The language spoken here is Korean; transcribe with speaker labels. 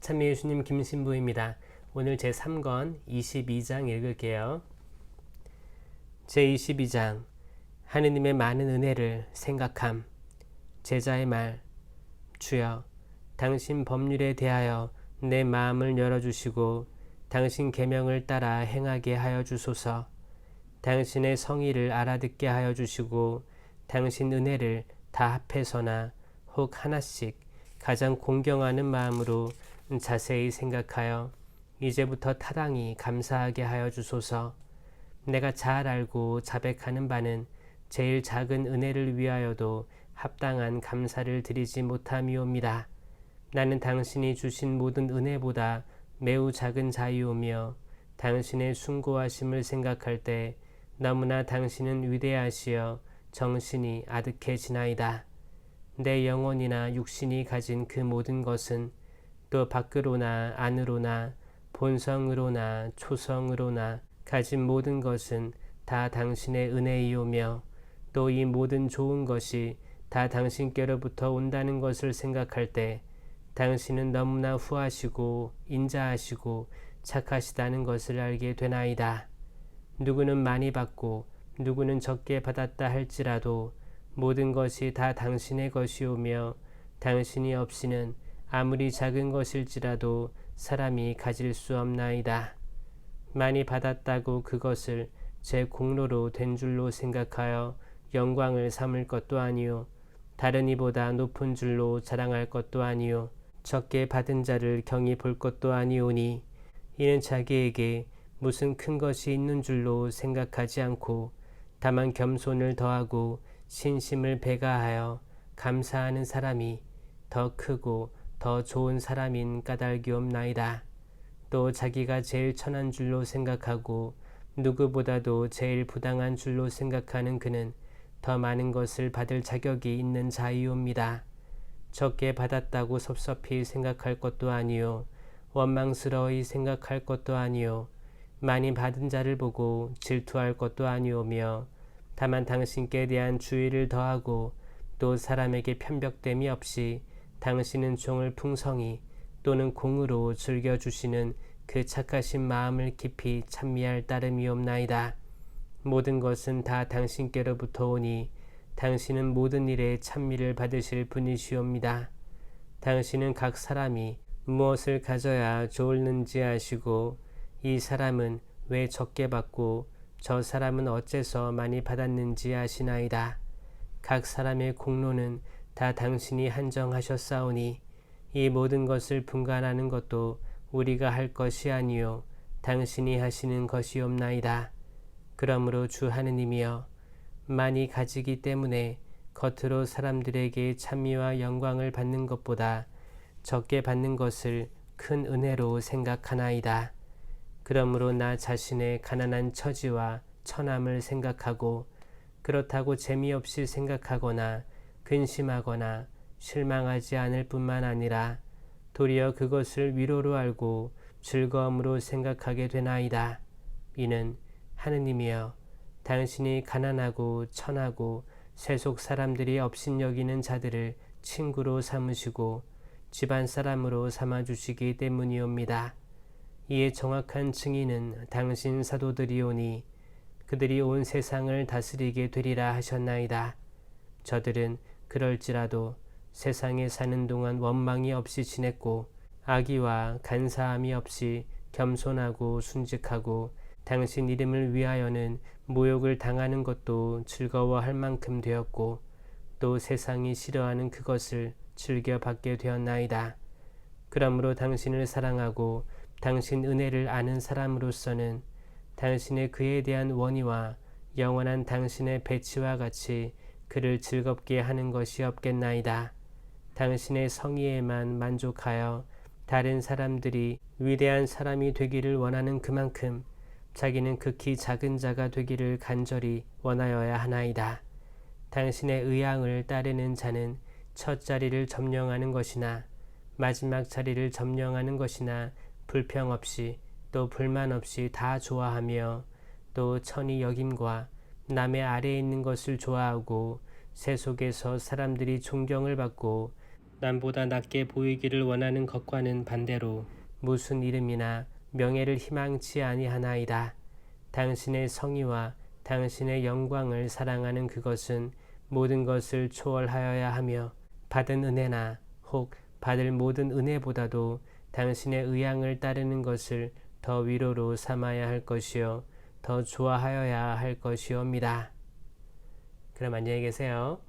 Speaker 1: 참여예수님 김신부입니다. 오늘 제 3권 22장 읽을게요. 제 22장 하느님의 많은 은혜를 생각함 제자의 말 주여 당신 법률에 대하여 내 마음을 열어주시고 당신 계명을 따라 행하게 하여 주소서 당신의 성의를 알아듣게 하여 주시고 당신 은혜를 다 합해서나 혹 하나씩 가장 공경하는 마음으로 자세히 생각하여 이제부터 타당히 감사하게 하여 주소서. 내가 잘 알고 자백하는 바는 제일 작은 은혜를 위하여도 합당한 감사를 드리지 못함이옵니다. 나는 당신이 주신 모든 은혜보다 매우 작은 자유오며 당신의 숭고하심을 생각할 때 너무나 당신은 위대하시어 정신이 아득해지나이다. 내 영혼이나 육신이 가진 그 모든 것은 또 밖으로나 안으로나 본성으로나 초성으로나 가진 모든 것은 다 당신의 은혜이오며 또 이 모든 좋은 것이 다 당신께로부터 온다는 것을 생각할 때 당신은 너무나 후하시고 인자하시고 착하시다는 것을 알게 되나이다. 누구는 많이 받고 누구는 적게 받았다 할지라도 모든 것이 다 당신의 것이오며 당신이 없이는 아무리 작은 것일지라도 사람이 가질 수 없나이다. 많이 받았다고 그것을 제 공로로 된 줄로 생각하여 영광을 삼을 것도 아니요 다른 이보다 높은 줄로 자랑할 것도 아니요 적게 받은 자를 경히 볼 것도 아니오니 이는 자기에게 무슨 큰 것이 있는 줄로 생각하지 않고 다만 겸손을 더하고 신심을 배가하여 감사하는 사람이 더 크고 더 좋은 사람인 까닭이옵나이다. 또 자기가 제일 천한 줄로 생각하고 누구보다도 제일 부당한 줄로 생각하는 그는 더 많은 것을 받을 자격이 있는 자이옵니다. 적게 받았다고 섭섭히 생각할 것도 아니요 원망스러이 생각할 것도 아니요 많이 받은 자를 보고 질투할 것도 아니오며 다만 당신께 대한 주의를 더하고 또 사람에게 편벽됨이 없이 당신은 종을 풍성히 또는 공으로 즐겨주시는 그 착하신 마음을 깊이 찬미할 따름이옵나이다. 모든 것은 다 당신께로부터 오니 당신은 모든 일에 찬미를 받으실 분이시옵니다. 당신은 각 사람이 무엇을 가져야 좋을는지 아시고 이 사람은 왜 적게 받고 저 사람은 어째서 많이 받았는지 아시나이다. 각 사람의 공로는 다 당신이 한정하셨사오니 이 모든 것을 분간하는 것도 우리가 할 것이 아니요 당신이 하시는 것이옵나이다. 그러므로 주 하느님이여 많이 가지기 때문에 겉으로 사람들에게 찬미와 영광을 받는 것보다 적게 받는 것을 큰 은혜로 생각하나이다. 그러므로 나 자신의 가난한 처지와 처남을 생각하고 그렇다고 재미없이 생각하거나 근심하거나 실망하지 않을 뿐만 아니라 도리어 그것을 위로로 알고 즐거움으로 생각하게 되나이다. 이는 하느님이여 당신이 가난하고 천하고 세속 사람들이 업신여기는 자들을 친구로 삼으시고 집안 사람으로 삼아주시기 때문이옵니다. 이에 정확한 증인은 당신 사도들이오니 그들이 온 세상을 다스리게 되리라 하셨나이다. 저들은 그럴지라도 세상에 사는 동안 원망이 없이 지냈고 악의와 간사함이 없이 겸손하고 순직하고 당신 이름을 위하여는 모욕을 당하는 것도 즐거워할 만큼 되었고 또 세상이 싫어하는 그것을 즐겨 받게 되었나이다. 그러므로 당신을 사랑하고 당신 은혜를 아는 사람으로서는 당신의 그에 대한 원의와 영원한 당신의 배치와 같이 그를 즐겁게 하는 것이 없겠나이다. 당신의 성의에만 만족하여 다른 사람들이 위대한 사람이 되기를 원하는 그만큼 자기는 극히 작은 자가 되기를 간절히 원하여야 하나이다. 당신의 의향을 따르는 자는 첫 자리를 점령하는 것이나 마지막 자리를 점령하는 것이나 불평 없이 또 불만 없이 다 좋아하며 또 천이 여김과 남의 아래에 있는 것을 좋아하고 세속에서 사람들이 존경을 받고 남보다 낮게 보이기를 원하는 것과는 반대로 무슨 이름이나 명예를 희망치 아니하나이다. 당신의 성의와 당신의 영광을 사랑하는 그것은 모든 것을 초월하여야 하며 받은 은혜나 혹 받을 모든 은혜보다도 당신의 의향을 따르는 것을 더 위로로 삼아야 할 것이요 더 좋아하여야 할 것이옵니다. 그럼 안녕히 계세요.